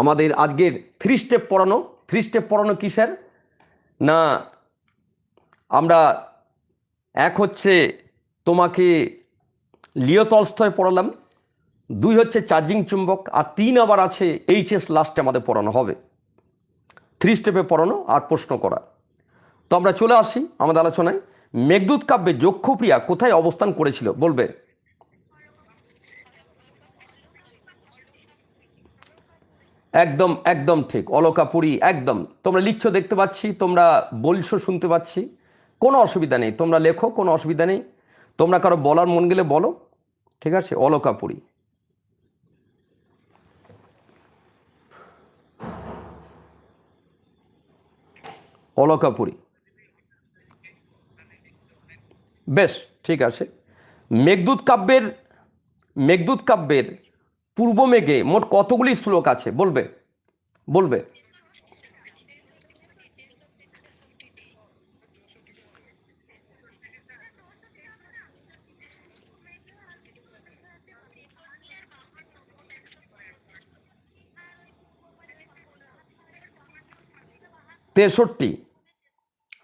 আমাদের আজকের three step পড়ানো থ্রি স্টেপ পড়ানো কিসের না, আমরা এক হচ্ছে তোমাকে লিও তলস্তয় পড়ালাম, দুই হচ্ছে চার্জিং চুম্বক, আর তিন আবার আছে এইচএস লাস্টে আমাদের পড়ানো হবে। থ্রি স্টেপে পড়ানো আর প্রশ্ন করা। তো আমরা চলে আসি আমাদের আলোচনায়। মেঘদূত কাব্যে যক্ষপ্রিয়া কোথায় অবস্থান করেছিল? বলবে। একদম একদম ঠিক। অলকাপুরি, একদম। তোমরা লিখছো, দেখতে পাচ্ছি। তোমরা বলছো, শুনতে পাচ্ছি। কোনো অসুবিধা নেই। তোমরা লেখো, কোনো অসুবিধা নেই। তোমরা কারও বলার মন গেলে বলো। ঠিক আছে? অলকাপুরি। অলকাপুরি। বেশ, ঠিক আছে। মেঘদূত কাব্যের মেঘদূত কাব্যের পূর্ব মেঘে মোট কতগুলি শ্লোক আছে? বলবে। বলবে। তেষট্টি।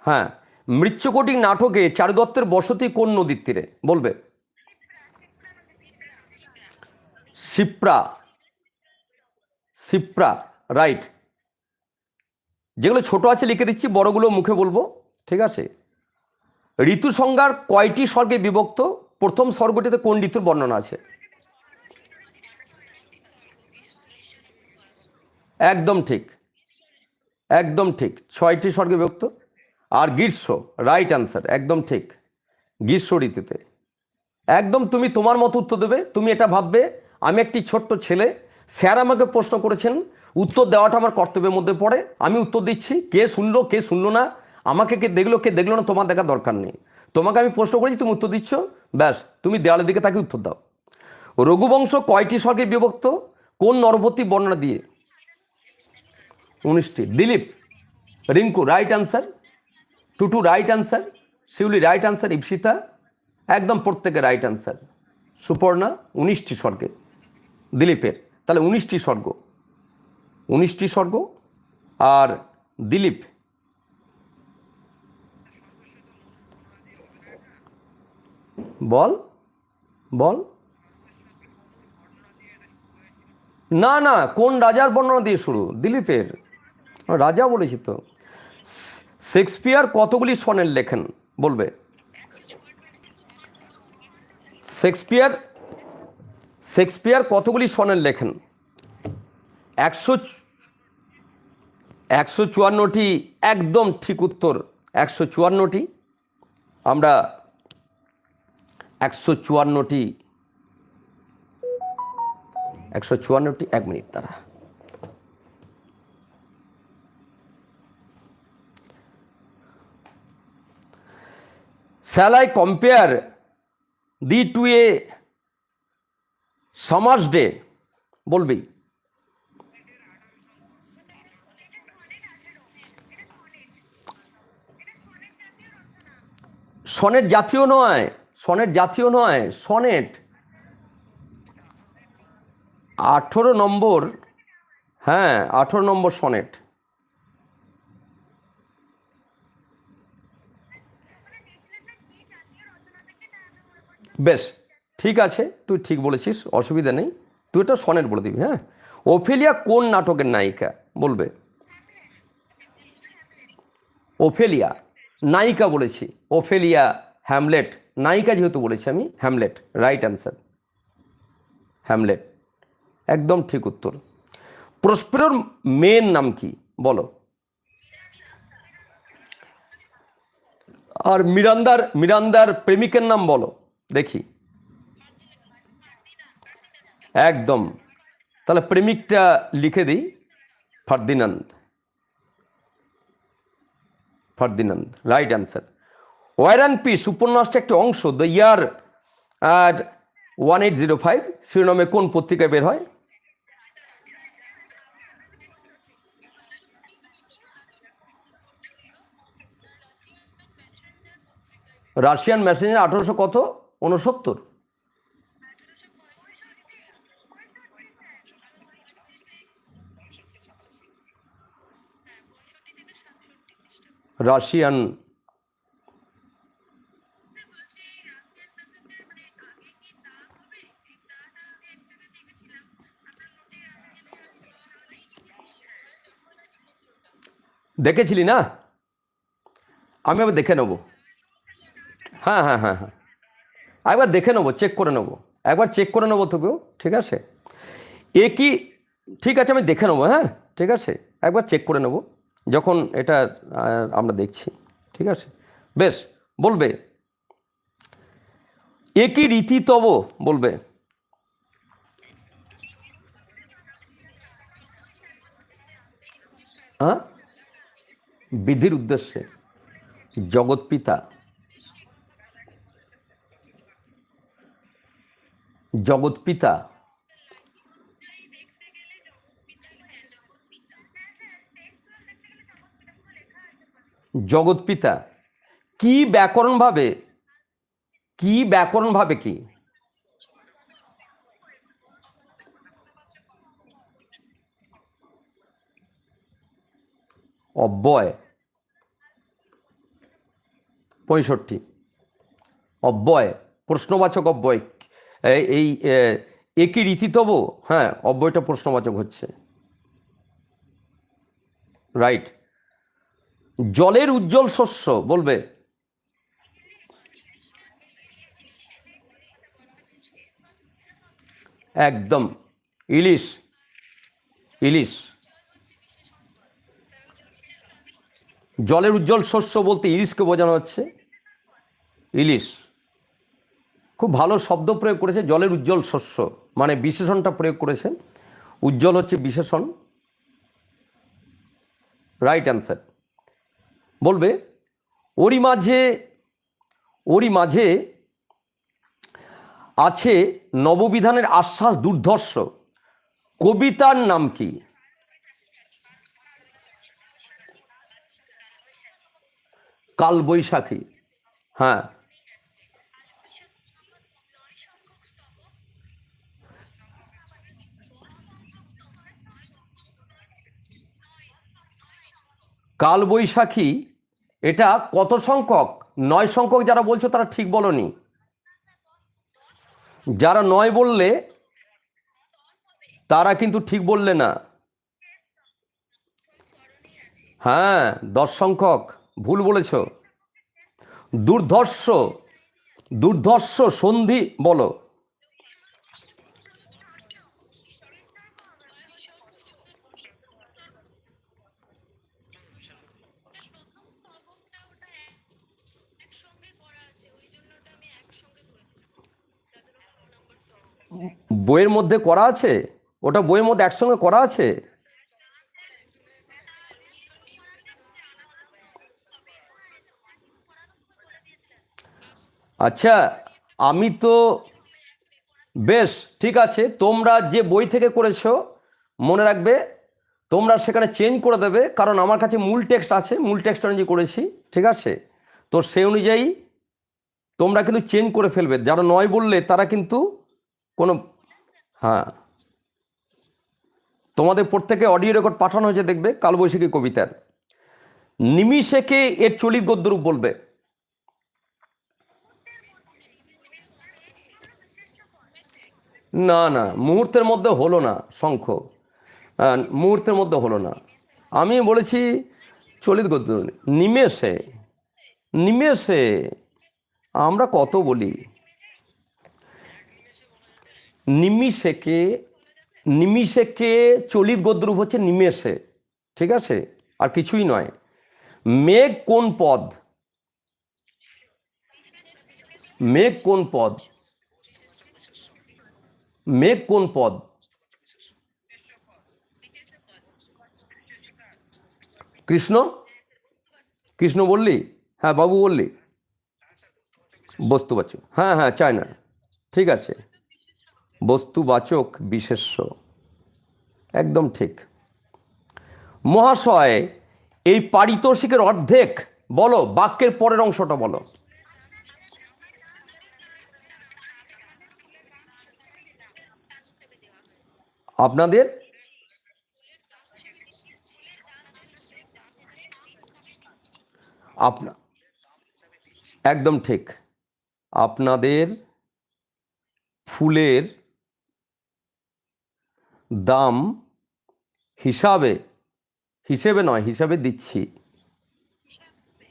হ্যাঁ। মৃচ্ছকটিক নাটকে চারুদত্তের বসতি কোন নদীর তীরে? বলবে। সিপ্রা সিপ্রা রাইট যেগুলো ছোট আছে লিখে দিচ্ছি, বড়গুলো মুখে বলব, ঠিক আছে? ঋতু সংজ্ঞার কয়টি স্বর্গে বিভক্ত? প্রথম স্বর্গটিতে কোন ঋতুর বর্ণনা আছে? একদম ঠিক। একদম ঠিক। ছয়টি স্বর্গে বিভক্ত। আর গ্রীষ্ম রাইট আনসার একদম ঠিক। গ্রীষ্ম ঋতুতে। একদম তুমি তোমার মতো উত্তর দেবে, তুমি এটা ভাববে আমি একটি ছোট্ট ছেলে, স্যার আমাকে প্রশ্ন করেছেন, উত্তর দেওয়াটা আমার কর্তব্যের মধ্যে পড়ে, আমি উত্তর দিচ্ছি, কে শুনলো কে শুনলো না, আমাকে কে দেখল কে দেখল না, তোমার দেখার দরকার নেই। তোমাকে আমি প্রশ্ন করেছি, তুমি উত্তর দিচ্ছ, ব্যাস, তুমি দেওয়ালের দিকে তাকে উত্তর দাও। রঘুবংশ কয়টি স্বর্গে বিভক্ত? কোন নরবতী বর্ণনা দিয়ে? উনিশটি। Dilip, Rinku right answer Tutu right answer Shiuli right answer Ipsita, একদম প্রত্যেকে রাইট আনসার সুপর্ণা, উনিশটি স্বর্গে। দিলীপের, তাহলে উনিশটি স্বর্গ। উনিশটি স্বর্গ আর দিলীপ। বল বল। না না, কোন রাজার বর্ণনা দিয়ে শুরু? দিলীপের। রাজা বলেছি তো। শেক্সপিয়ার কতগুলি সনের লেখেন? বলবে। শেক্সপিয়ার শেক্সপিয়ার কতগুলি সনের লেখেন? একশো একশো চুয়ান্নটি একদম ঠিক উত্তর। একশো চুয়ান্নটি। আমরা একশো চুয়ান্নটি। একশো চুয়ান্নটি, এক মিনিট তারা shall I compare the to a summer's day বলবি? সনেট জাতীয় নয় সনেট জাতীয় নয়, সনেট। আঠেরো নম্বর হ্যাঁ আঠেরো নম্বর সনেট। বেশ। ঠিক আছে, তুই ঠিক বলেছিস, অসুবিধা নেই। তুই এটা সনেট বলে দিবি হ্যাঁ? ওফেলিয়া কোন নাটকের নায়িকা? বলবে। ওফেলিয়া, নায়িকা বলেছি। ওফেলিয়া হ্যামলেট, নায়িকা যেহেতু বলেছি আমি, হ্যামলেট রাইট অ্যান্সার হ্যামলেট, একদম ঠিক উত্তর। প্রসপেরোর মেয়ের নাম কি? বলো। আর মিরান্দার মিরান্দার প্রেমিকের নাম বলো, দেখি। একদম। তাহলে প্রেমিকটা লিখে দিই, Ferdinand. Ferdinand right answer War and Peace উপন্যাসটা একটি অংশ দ্য ইয়ার আর ওয়ান এইট জিরো ফাইভ শিরোনামে কোন পত্রিকায় বের হয়? রাশিয়ান মেসেঞ্জার আঠারোশো কত? উনসত্তর রাশিয়ান দেখেছিলি না? আমি আবার দেখে নেব। হ্যাঁ হ্যাঁ হ্যাঁ হ্যাঁ। একবার দেখে নেব চেক করে নেব। একবার চেক করে নেব তোকেও ঠিক আছে? এ কি ঠিক আছে, আমি দেখে নেব হ্যাঁ ঠিক আছে? একবার চেক করে নেব। যখন এটা আমরা দেখছি, ঠিক আছে? বেশ, বলবে। এ কি রীতি তব, বলবে। হ্যাঁ বিধির উদ্দেশ্যে, জগৎ পিতা। জগৎ পিতা জগৎ পিতা, কি ব্যাকরণ ভাবে কি ব্যাকরণ ভাবে কি? অব্যয়, পঁয়ষট্টি, অব্যয়, প্রশ্নবাচক অব্যয় এই- একই রীতিতব হ্যাঁ অব্যয়টা প্রশ্নবাচক হচ্ছে। রাইট। জলের উজ্জ্বল শস্য বলবে। একদম। ইলিশ। ইলিশ। জলের উজ্জ্বল শস্য বলতে ইলিশকে বোঝানো হচ্ছে। ইলিশ। খুব ভালো শব্দ প্রয়োগ করেছে, জলের উজ্জ্বল শস্য। মানে বিশেষণটা প্রয়োগ করেছেন উজ্জ্বল হচ্ছে বিশেষণ। রাইট অ্যান্সার বলবে, ওরই মাঝে ওরই মাঝে আছে নববিধানের আশ্বাস দুর্ধর্ষ। কবিতার নাম কি? কাল বৈশাখী হ্যাঁ। কাল বৈশাখী এটা কত সংখ্যক? নয় সংখ্যক যারা বলছো তারা ঠিক বলনি। যারা নয় বললে, তারা কিন্তু ঠিক বললে না। হ্যাঁ দশ সংখ্যক, ভুল বলেছ। দুর্ধর্ষ দুর্ধর্ষ সন্ধি বলো। বইয়ের মধ্যে করা আছে? ওটা বইয়ের মধ্যে একসঙ্গে করা আছে? আচ্ছা আমি তো, বেশ, ঠিক আছে, তোমরা যে বই থেকে করেছ, মনে রাখবে, তোমরা সেখানে চেঞ্জ করে দেবে, কারণ আমার কাছে মূল টেক্সট আছে, মূল টেক্সট অনুযায়ী করেছি, ঠিক আছে? তো সেই অনুযায়ী তোমরা কিন্তু চেঞ্জ করে ফেলবে, যারা নয় বললে তারা কিন্তু কোনো হ্যাঁ। তোমাদের প্রত্যেকে অডিও রেকর্ড পাঠানো হয়েছে দেখবে, কালবৈশাখী কবিতার। নিমিষেকে এর চলিত গদ্যরূপ বলবে। না না, মুহূর্তের মধ্যে হলো না, শঙ্খ। মুহূর্তের মধ্যে হলো না। আমি বলেছি চলিত গদ্য। নিমেষে নিমেষে আমরা কত বলি? নিমিষেকে নিমিষেকে চলিত গদ্যরূপ হচ্ছে নিমেষে, ঠিক আছে? আর কিছুই নয়। মেঘ কোন পদ? মেঘ কোন পদ? মেঘ কোন পদ? কৃষ্ণ? কৃষ্ণ বললি? হ্যাঁ বাবু বললি। বস্তুবাচক হ্যাঁ হ্যাঁ চায় না ঠিক আছে। বস্তুবাচক বিশেষ্য। একদম ঠিক। মহাশয়, এই পারিতোষিকের অর্ধেক, বলো, বাক্যের পরের অংশটা বলো। আপনাদের? আপনা, একদম ঠিক। আপনাদের ফুলের দাম হিসাবে, হিসেবে নয়, হিসাবে দিচ্ছি।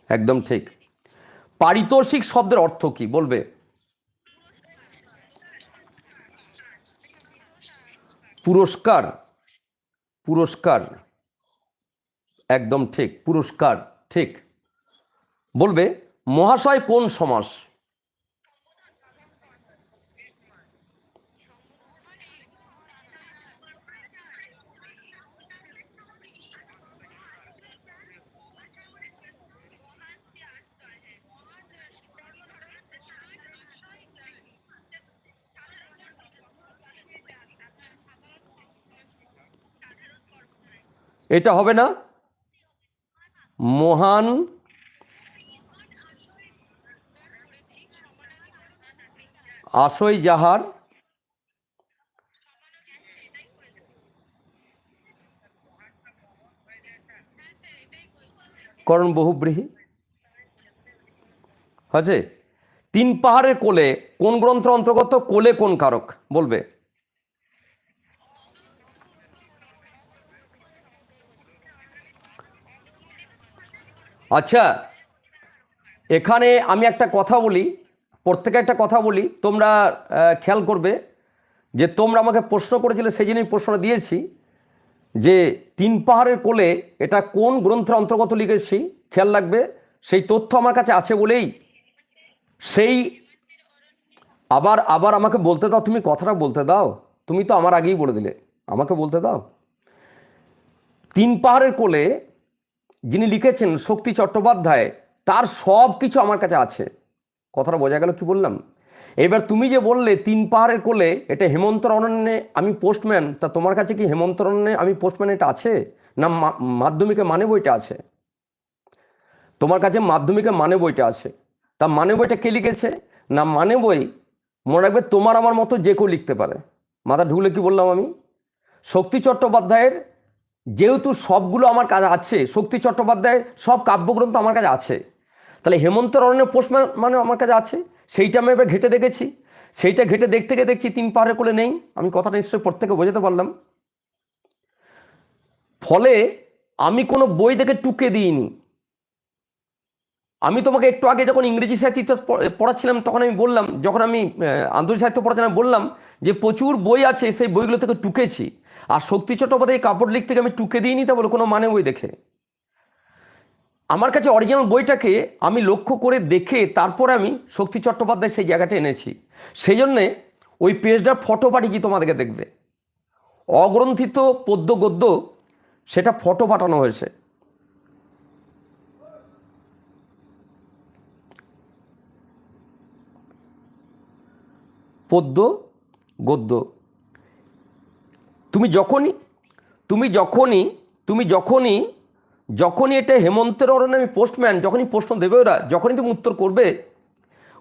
একদম ঠিক। পারিতোষিক শব্দের অর্থ কি? বলবে। পুরস্কার পুরস্কার। একদম ঠিক, পুরস্কার, ঠিক। বলবে, মহাশয় কোন সমাস? এটা হবে না? মহান আশয় যাহার করণ বহুব্রীহি। আছে তিন পাহাড়ের কোলে কোন গ্রন্থ অন্তর্গত? কোলে কোন কারক? বলবে। আচ্ছা এখানে আমি একটা কথা বলি, প্রত্যেকে একটা কথা বলি, তোমরা খেয়াল করবে যে তোমরা আমাকে প্রশ্ন করেছিলে, সেই জন্যই প্রশ্ন দিয়েছি যে তিন পাহাড়ের কোলে এটা কোন গ্রন্থের অন্তর্গত লিখেছি, খেয়াল রাখবে, সেই তথ্য আমার কাছে আছে বলেই সেই আবার আবার আমাকে বলতে দাও, তুমি কথাটা বলতে দাও, তুমি তো আমার আগেই বলে দিলে, আমাকে বলতে দাও। তিন পাহাড়ের কোলে যিনি লিখেছেন শক্তি চট্টোপাধ্যায়, তার সব কিছু আমার কাছে আছে। কথাটা বোঝা গেল কি বললাম? এবার তুমি যে বললে তিন পাহাড়ের কোলে, এটা হেমন্ত অরণ্যে আমি পোস্টম্যান তা তোমার কাছে কি হেমন্ত অরণ্যে আমি পোস্টম্যান এটা আছে? না মাধ্যমিকে মানে বইটা আছে? তোমার কাছে মাধ্যমিকে মানে বইটা আছে। তা মানে বইটা কে লিখেছে? না মানে বই, মনে রাখবে তোমার আমার মতো যে কেউ লিখতে পারে। মাথা ঢুকলে কি বললাম আমি? শক্তি চট্টোপাধ্যায়ের যেহেতু সবগুলো আমার কাছে আছে, শক্তি চট্টোপাধ্যায়ের সব কাব্যগ্রন্থ আমার কাছে আছে। তাহলে হেমন্ত রণের পোষমান মানে আমার কাছে আছে, সেইটা আমি এবার ঘেটে দেখেছি। সেইটা ঘেটে দেখতে গিয়ে দেখছি তিন পাহাড়ে কোলে নেই। আমি কথাটা নিশ্চয়ই প্রত্যেকে বোঝাতে পারলাম। ফলে আমি কোনো বই দেখে টুকে দিইনি। আমি তোমাকে একটু আগে যখন ইংরেজি সাহিত্য ইতিহাস পড়াচ্ছিলাম, তখন আমি বললাম, যখন আমি আন্তর্জাতিক সাহিত্য পড়াচ্ছিলাম, বললাম যে প্রচুর বই আছে, সেই বইগুলো থেকে টুকেছি। আর শক্তি চট্টোপাধ্যায় কাপড় লিখতে আমি টুকে দিইনি তা বলে কোনো মানে বই দেখে। আমার কাছে অরিজিনাল বইটাকে আমি লক্ষ্য করে দেখে তারপর আমি শক্তি চট্টোপাধ্যায় সেই জায়গাটা এনেছি। সেই জন্যে ওই পেজটার ফটো পাঠিয়েছি তোমাদেরকে দেখবে। অগ্রন্থিত পদ্য গদ্য সেটা ফটো পাঠানো হয়েছে। পদ্য গদ্য তুমি যখনই তুমি যখনই তুমি যখনই যখনই এটা হেমন্তের অরণ্যে আমি পোস্টম্যান যখনই প্রশ্ন দেবে ওরা, যখনই তুমি উত্তর করবে,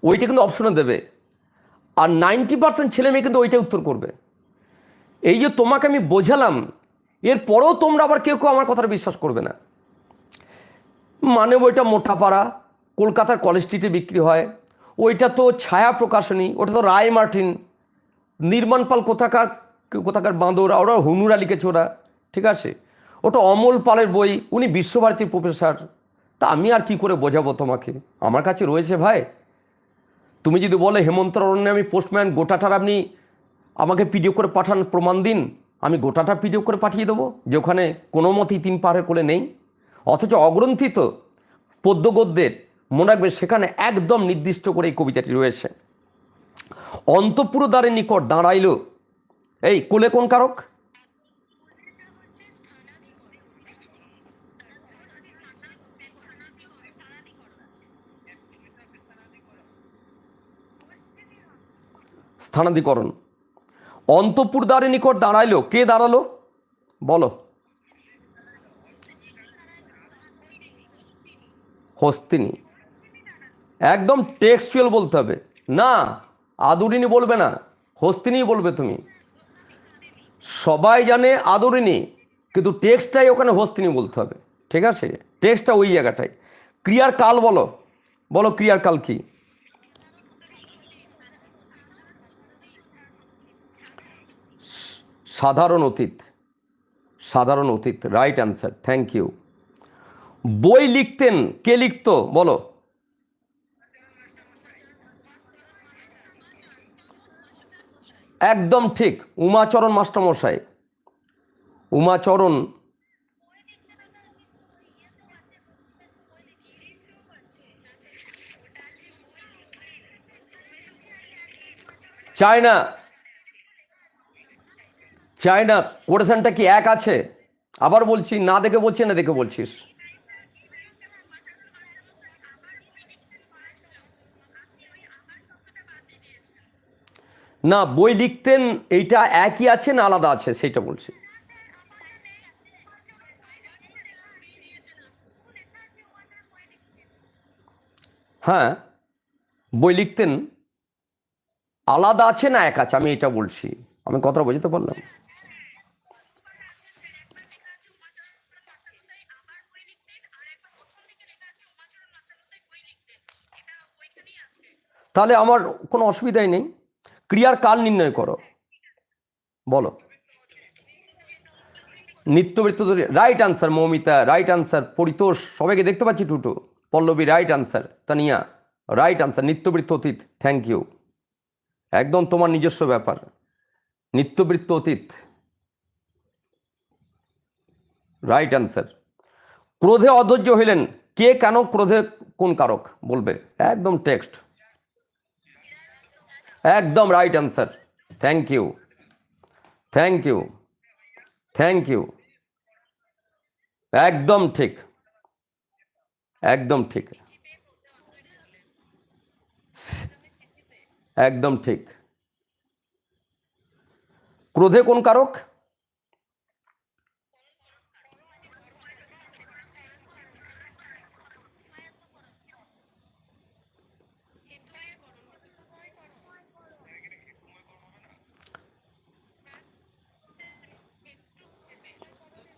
ওইটা কিন্তু অপশনে দেবে। আর নাইনটি পার্সেন্ট ছেলে মেয়ে কিন্তু ওইটাই উত্তর করবে। এই যে তোমাকে আমি বোঝালাম, এরপরেও তোমরা আবার কেউ কেউ আমার কথাটা বিশ্বাস করবে না। মানে ওইটা মোটাপাড়া কলকাতার কলেজ স্ট্রিটে বিক্রি হয়, ওইটা তো ছায়া প্রকাশনী, ওটা তো রায় মার্টিন, নির্মাণ পাল কোথাকার কোথাকার বাঁদর ওরা হুনুরা লিখেছে ওরা, ঠিক আছে? ওটা অমল পালের বই, উনি বিশ্বভারতীর প্রফেসর। তা আমি আর কি করে বোঝাবো তোমাকে? আমার কাছে রয়েছে ভাই। তুমি যদি বলে, হেমন্ত অরণ্যে আমি পোস্টম্যান, গোটাটার আপনি আমাকে পিডিও করে পাঠান, প্রমাণ দিন। আমি গোটাটা পিডিও করে পাঠিয়ে দেবো, যে ওখানে কোনো মতেই তিন পাহাড়ের কোলে নেই। অথচ অগ্রন্থিত পদ্য গদ্যের মনে রাখবে, সেখানে একদম নির্দিষ্ট করে এই কবিতাটি রয়েছে। অন্তপুর দ্বারের নিকট দাঁড়াইল এই, কোলে কোন কারক? স্থানাধিকরণ। অন্তপুর দ্বারের নিকট দাঁড়াইলো, কে দাঁড়াল? বলো। হস্তিনী। একদম টেক্সচুয়াল বলতে হবে। না, আদরিনী বলবে না হস্তিনী বলবে তুমি। সবাই জানে আদরিনী, কিন্তু টেক্সটটাই ওখানে হস্তিনী বলতে হবে, ঠিক আছে? টেক্সটটা ওই জায়গাটায় ক্রিয়ার কাল বলো বলো ক্রিয়ার কাল কি? সাধারণ অতীত সাধারণ অতীত রাইট অ্যান্সার থ্যাংক ইউ বই লিখতেন, কে লিখতো? বলো। একদম ঠিক। উমাচরণ মাস্টারমশাই। উমাচরণ চায়না। চায়না, কোটেশনটা কি এক আছে? আবার বলছি, না দেখে বলছি, না দেখে বলছিস। না, বই লিখতেন, এইটা একই আছে না আলাদা আছে? সেটা বলছি। হ্যাঁ বই লিখতেন। আলাদা আছে না এক আছে? আমি এটা বলছি। আমি কথাটা বুঝতে পারলাম। তাহলে আমার কোনো অসুবিধাই নেই। ক্রিয়ার কাল নির্ণয় করো। বলো। নিত্যবৃত্ত right answer Moumita right answer Paritosh, সবাইকে দেখতে পাচ্ছি Tutu. Pallabi right answer Tania right answer নিত্যবৃত্ত অতীত থ্যাংক ইউ একদম তোমার নিজস্ব ব্যাপার। নিত্যবৃত্ত অতীত। রাইট আনসার ক্রোধে অধৈর্য হইলেন, কে কেন ক্রোধে কোন কারক? বলবে। একদম টেক্সট একদম right answer thank you thank you thank you একদম ঠিক। একদম ঠিক। একদম ঠিক। ক্রোধে কোন কারক?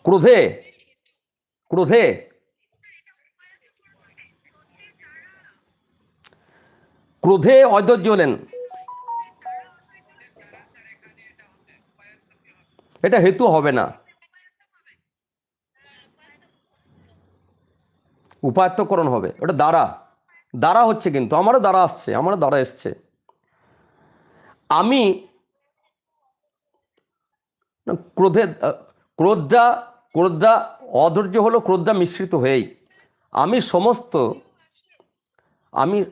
ক্রোধে ক্রোধে। ক্রোধে অধৈর্য হলেন। এটা হেতু হবে না। উপায়ত্তকরণ হবে। ওটা দ্বারা। দ্বারা হচ্ছে কিন্তু, আমারও দ্বারা আসছে, আমারও দ্বারা এসছে। আমি ক্রোধে ক্রোধটা ক্রোধটা অধৈর্য হলো ক্রোধটা মিশ্রিত হয়েই। আমি সমস্ত, আমি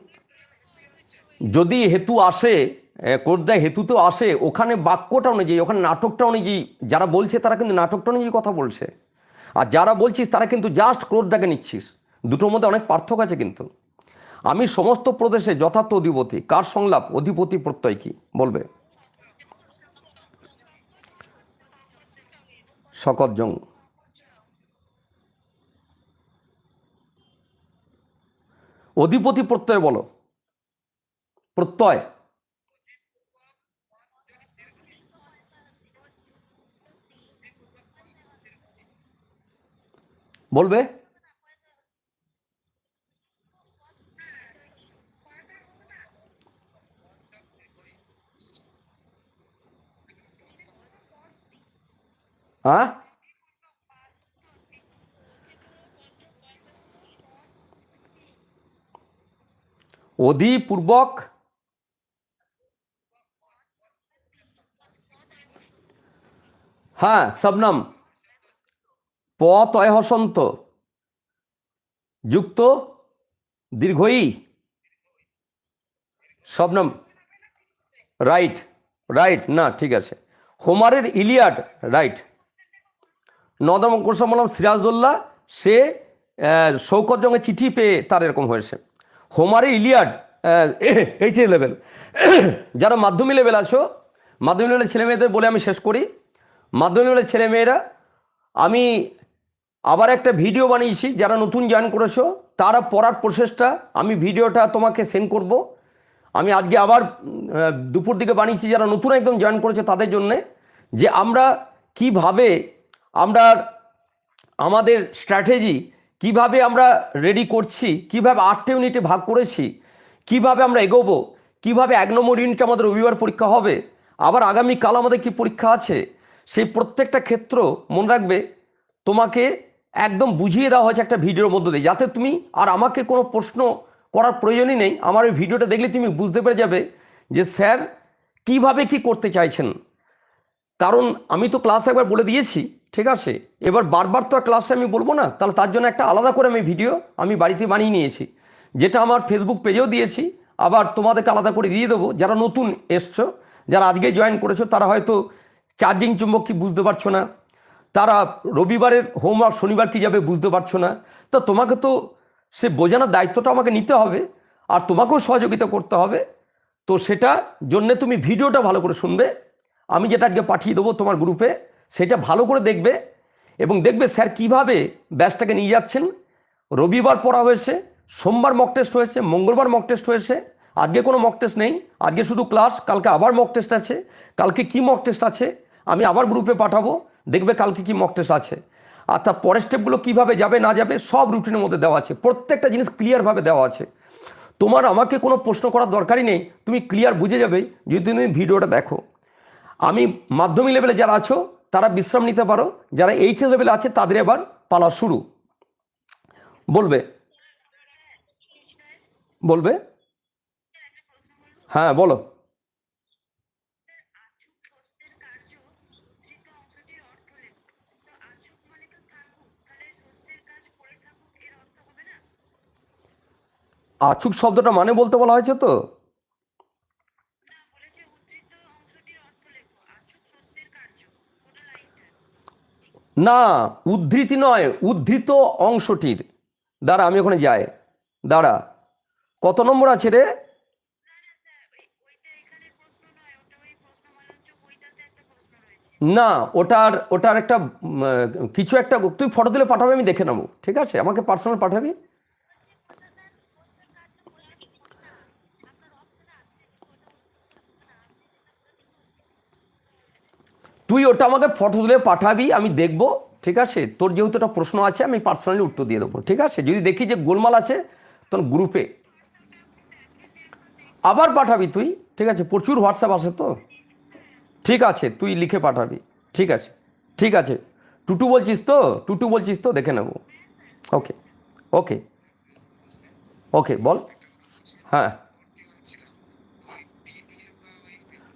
যদি হেতু আসে ক্রোধটা হেতু তো আসে, ওখানে বাক্যটা অনুযায়ী, ওখানে নাটকটা অনুযায়ী, যারা বলছে তারা কিন্তু নাটকটা অনুযায়ী কথা বলছে। আর যারা বলছিস তারা কিন্তু জাস্ট ক্রোধটাকে নিচ্ছিস। দুটোর মধ্যে অনেক পার্থক্য আছে কিন্তু। আমি সমস্ত প্রদেশে যথার্থ অধিপতি, কার সংলাপ? অধিপতি প্রত্যয় কি? বলবে। শকত অধিপতি প্রত্যয় বলো। প্রত্যয়। বলবে? হ্যাঁ অধিপূর্বক হ্যাঁ শবনম পতয় হসন্ত। যুক্ত, দীর্ঘই। শবনম রাইট রাইট, না, ঠিক আছে। হোমারের ইলিয়াড, রাইট। নদম কোরসামলাম সিরাজউল্লাহ, সে শৌকত জঙ্গে চিঠি পেয়ে তার এরকম হয়েছে। হোমারের ইলিয়াড এইচ লেভেল যারা মাধ্যমিক লেভেল আছো, মাধ্যমিক লেভেলের ছেলে মেয়েদের বলে আমি শেষ করি। মাধ্যমিক লেভেলের ছেলে মেয়েরা, আমি আবার একটা ভিডিও বানিয়েছি, যারা নতুন জয়েন করেছ, তারা পড়ার প্রসেসটা আমি ভিডিওটা তোমাকে সেন্ড করব। আমি আজকে আবার দুপুর দিকে বানিয়েছি, যারা নতুন একদম জয়েন করেছে তাদের জন্যে, যে আমরা কীভাবে আমরা আমাদের স্ট্র্যাটেজি কীভাবে আমরা রেডি করছি, কীভাবে আটটা ইউনিটে ভাগ করেছি, কীভাবে আমরা এগোবো, কীভাবে এক নম্বর ইউনিটে আমাদের রবিবার পরীক্ষা হবে, আবার আগামীকাল আমাদের কি পরীক্ষা আছে, সেই প্রত্যেকটা ক্ষেত্র মনে রাখবে, তোমাকে একদম বুঝিয়ে দেওয়া হয়েছে একটা ভিডিওর মধ্যে দিয়ে। যাতে তুমি আর আমাকে কোনো প্রশ্ন করার প্রয়োজনই নেই, আমার ওই ভিডিওটা দেখলে তুমি বুঝতে পেরে যাবে যে স্যার কীভাবে কি করতে চাইছেন। কারণ আমি তো ক্লাস একবার বলে দিয়েছি ঠিক আছে? এবার বারবার তো ক্লাসে আমি বলব না? তাহলে তার জন্য একটা আলাদা করে আমি ভিডিও আমি বাড়িতে বানিয়ে নিয়েছি। যেটা আমার ফেসবুক পেজেও দিয়েছি। আবার তোমাদেরকে আলাদা করে দিয়ে দেবো। যারা নতুন এসছো, যারা আজকে জয়েন করেছ, তারা হয়তো চার্জিং চুম্বক কি বুঝতে পারছ না। তারা রবিবারের হোমওয়ার্ক শনিবার কি যাবে বুঝতে পারছ না। তো তোমাকে তো সে বোঝানোর দায়িত্বটা আমাকে নিতে হবে। আর তোমাকেও সহযোগিতা করতে হবে। তো সেটা জন্যে তুমি ভিডিওটা ভালো করে শুনবে। আমি যেটা আজকে পাঠিয়ে দেবো তোমার গ্রুপে সেটা ভালো করে দেখবে এবং দেখবে স্যার কীভাবে ব্যাচটাকে নিয়ে যাচ্ছেন। রবিবার পড়া হয়েছে, সোমবার মক টেস্ট হয়েছে, মঙ্গলবার মক টেস্ট হয়েছে, আজকে কোনো মক টেস্ট নেই, আজকে শুধু ক্লাস কালকে আবার মক টেস্ট আছে, কালকে কি মক টেস্ট আছে, আমি আবার গ্রুপে পাঠাবো, দেখবে কালকে কি মক টেস্ট আছে। আর তার পরের স্টেপগুলো কীভাবে যাবে, না যাবে, সব রুটিনের মধ্যে দেওয়া আছে, প্রত্যেকটা জিনিস ক্লিয়ারভাবে দেওয়া আছে। তোমার আমাকে কোনো প্রশ্ন করার দরকারই নেই, তুমি ক্লিয়ার বুঝে যাবে, যদি তুমি ভিডিওটা দেখো। আমি মাধ্যমিক লেভেলে যারা আছো তারা বিশ্রাম নিতে পারো। যারা এইচএস লেভেল আছে, তাদের এবার পালা শুরু। বলবে? বলবে? হ্যাঁ বলো। আচুক শব্দটা মানে বলতে বলা হয়েছে তো? না, উদ্ধৃতি নয়, উদ্ধৃত অংশটির। দাঁড়া, আমি ওখানে যাই। দাঁড়া। কত নম্বর আছে রে? না, ওটার ওটার একটা কিছু একটা, তুই ফটো তুলে পাঠাবে, আমি দেখে নেব। ঠিক আছে? আমাকে পার্সোনাল পাঠাবি? তুই ওটা আমাকে ফটো তুলে পাঠাবি, আমি দেখব, ঠিক আছে? তোর যেহেতু একটা প্রশ্ন আছে, আমি পার্সোনালি উত্তর দিয়ে দেবো, ঠিক আছে? যদি দেখি যে গোলমাল আছে, তখন গ্রুপে আবার পাঠাবি তুই, ঠিক আছে? প্রচুর হোয়াটসঅ্যাপ আছে তো? ঠিক আছে, তুই লিখে পাঠাবি, ঠিক আছে? ঠিক আছে। টুটু বলছিস তো? টুটু বলছিস তো? দেখে নেব। ওকে ওকে ওকে বল। হ্যাঁ।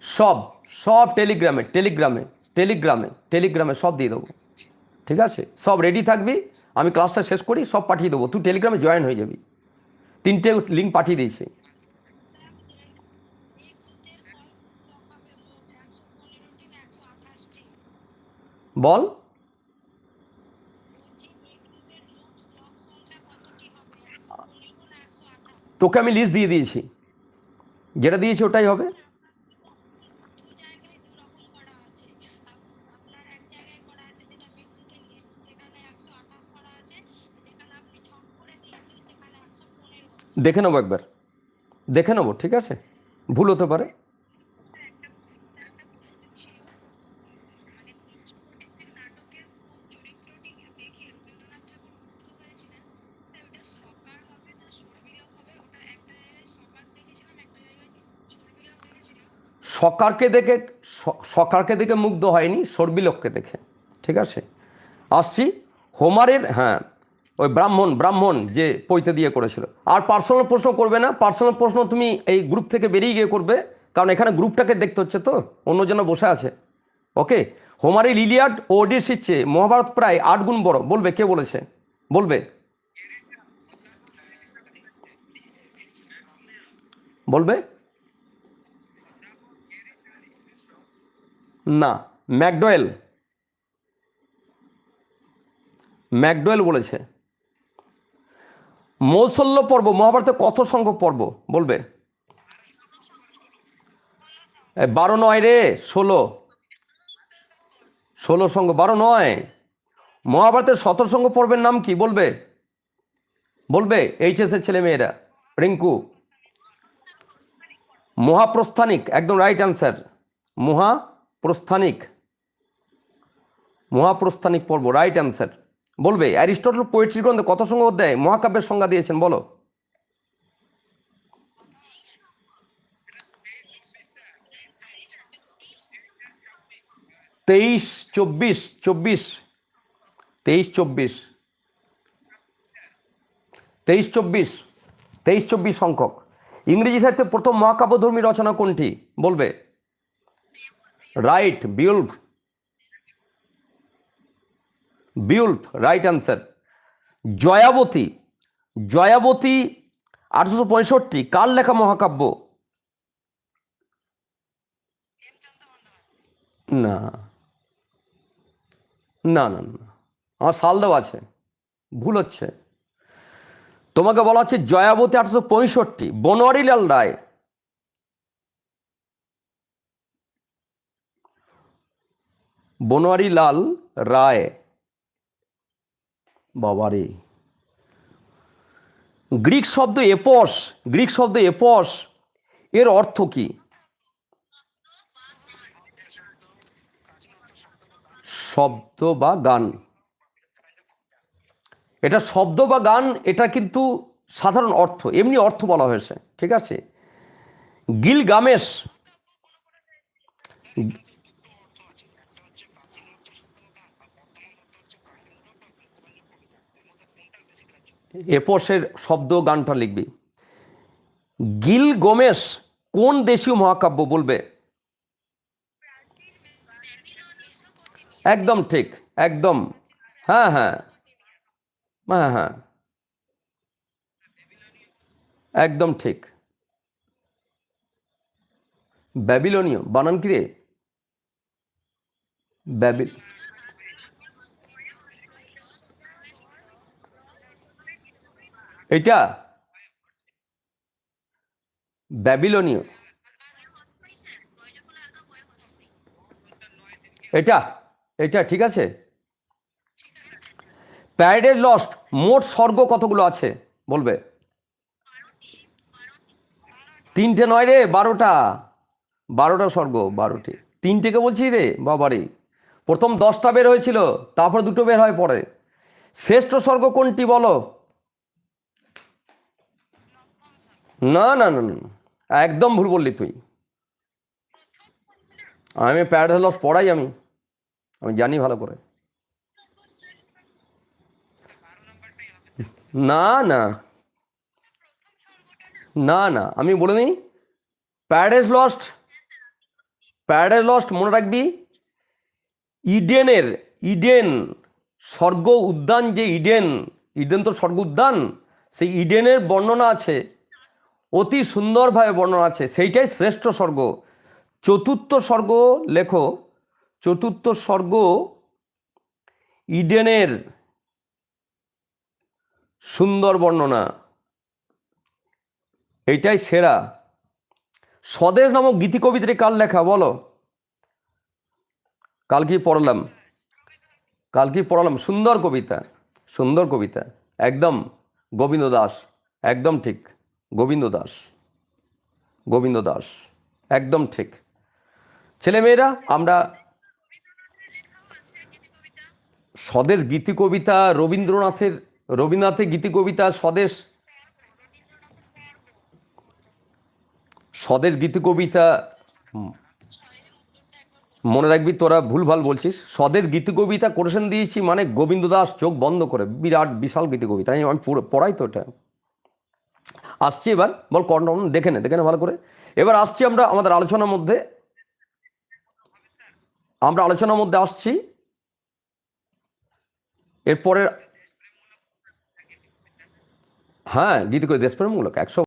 সব সব টেলিগ্রামে টেলিগ্রামে। টেলিগ্রামে টেলিগ্রামে সব দিয়ে দেবো। ঠিক আছে? সব রেডি থাকবি, আমি ক্লাসটা শেষ করি, সব পাঠিয়ে দেবো। তুই টেলিগ্রামে জয়েন হয়ে যাবি। তিনটে লিঙ্ক পাঠিয়ে দিয়েছি। বল। তোকে আমি লিস্ট দিয়ে দিয়েছি। যেটা দিয়েছি ওটাই হবে। দেখে নেব একবার। দেখে নেব, ঠিক আছে? ভুল হতে পারে। সকারকে দেখে সকারকে দেখে মুগ্ধ হয়নি, সর্বিলোককে দেখে। ঠিক আছে? আসছি। হোমারের হ্যাঁ ওই ব্রাহ্মণ ব্রাহ্মণ যে পৈতে দিয়ে করেছিল। আর পার্সোনাল প্রশ্ন করবে না পার্সোনাল প্রশ্ন তুমি এই গ্রুপ থেকে বেরিয়ে গিয়ে করবে, কারণ এখানে গ্রুপটাকে দেখতে হচ্ছে তো, অন্য অন্যজন বসে আছে। ওকে হোমারি ইলিয়াড ও ওডিসির চেয়ে মহাভারত প্রায় আট গুণ বড়। বলবে, কে বলেছে? বলবে। বলবে? না, ম্যাকডোয়েল। ম্যাকডোয়েল বলেছে। মৌসল্য পর্ব, মহাভারতে কত সংখ্যক পর্ব? বলবে। বারো নয় রে, ষোলো। ষোলো সঙ্গ বারো নয়। মহাভারতের সঙ্গ পর্বের নাম কি? বলবে। বলবে এইচএসের ছেলে মেয়েরা। রিঙ্কু। মহাপ্রস্থানিক, একদম রাইট অ্যান্সার মহাপ্রস্থানিক। মহাপ্রস্থানিক পর্ব রাইট অ্যান্সার বলবে, অ্যারিস্টটল পোয়েট্রি গ্রন্থে কত সংখ্যক অধ্যায় মহাকাব্যের সংজ্ঞা দিয়েছেন, বলো। তেইশ, চব্বিশ চব্বিশ, তেইশ চব্বিশ তেইশ চব্বিশ তেইশ, চব্বিশ সংখ্যক। ইংরেজি সাহিত্যে প্রথম মহাকাব্যধর্মী রচনা কোনটি? বলবে, right Beowulf Beowulf right answer Jayabati Jayabati আঠারোশো পঁয়ষট্টি, কার লেখা মহাকাব্য? না। না না না আমার সাল দেওয়া আছে। ভুল হচ্ছে। তোমাকে বলা হচ্ছে জয়াবতী আঠারোশো পঁয়ষট্টি বনোয়ারিলাল রায়। বনোয়ারিলাল রায়। বাবারে। গ্রিক শব্দ এপস, গ্রিক শব্দ এপস, এর অর্থ কি? শব্দ বা গান। এটা শব্দ বা গান, এটা কিন্তু সাধারণ অর্থ, এমনি অর্থ বলা হয়েছে, ঠিক আছে? গিল এপসের শব্দ গানটা লিখবি। গিল গোমেশ কোন দেশীয় মহাকাব্য বলবে? একদম ঠিক, একদম। হ্যাঁ হ্যাঁ। হ্যাঁ হ্যাঁ। একদম ঠিক। ব্যাবিলনীয়, বানান কি রে? ব্যাবিল এটা ব্যাবিলনীয়। এটা? এটা ঠিক আছে? প্যারেডের লস্ট, মোট স্বর্গ কতগুলো আছে? বলবে। তিনটে নয় রে, বারোটা। বারোটা স্বর্গ, বারোটি। তিনটেকে বলছি রে, বাবারে। প্রথম দশটা বের হয়েছিল, তারপর দুটো বের হয় পরে। শ্রেষ্ঠ স্বর্গ কোনটি বলো? না না না না একদম ভুল বললি তুই। আমি প্যারাডাইস পড়াই আমি। আমি জানি ভালো করে। না না। না না, আমি বলে নিই প্যারাডাইস লস্ট প্যারাডাইস লস্ট মনে রাখবি, ইডেনের, ইডেন স্বর্গ উদ্যান যে ইডেন ইডেন তো স্বর্গ উদ্যান, সেই ইডেনের বর্ণনা আছে। অতি সুন্দরভাবে বর্ণনা আছে। সেইটাই শ্রেষ্ঠ স্বর্গ। চতুর্থ স্বর্গ লেখো, চতুর্থ স্বর্গ ইডেনের সুন্দর বর্ণনা। এইটাই সেরা। স্বদেশ নামক গীতি কবিতাটি কার লেখা বলো? কাল কি পড়লাম? কাল কি পড়ালাম? সুন্দর কবিতা সুন্দর কবিতা। একদম গোবিন্দ দাস, একদম ঠিক। গোবিন্দ দাস। গোবিন্দ দাস। একদম ঠিক। ছেলেমেয়েরা, আমরা স্বদেশ গীতি কবিতা, রবীন্দ্রনাথের রবীন্দ্রনাথের গীতি কবিতা, স্বদেশ স্বদেশ গীতি কবিতা মনে রাখবি তোরা ভুলভাল বলছিস। স্বদেশ গীতি কবিতা কোরেশন দিয়েছি মানে গোবিন্দ দাস চোখ বন্ধ করে। বিরাট বিশাল গীতি কবিতা। আমি পড়াই তো এটা। আসছি এবার, বল কন্ডম দেখে নে দেখে নে ভালো করে। এবার আসছি আমরা আমাদের আলোচনার মধ্যে। আমরা আলোচনার মধ্যে আসছি। এরপরে হ্যাঁ গীতি করে দেশপ্রেমমূলক, একশো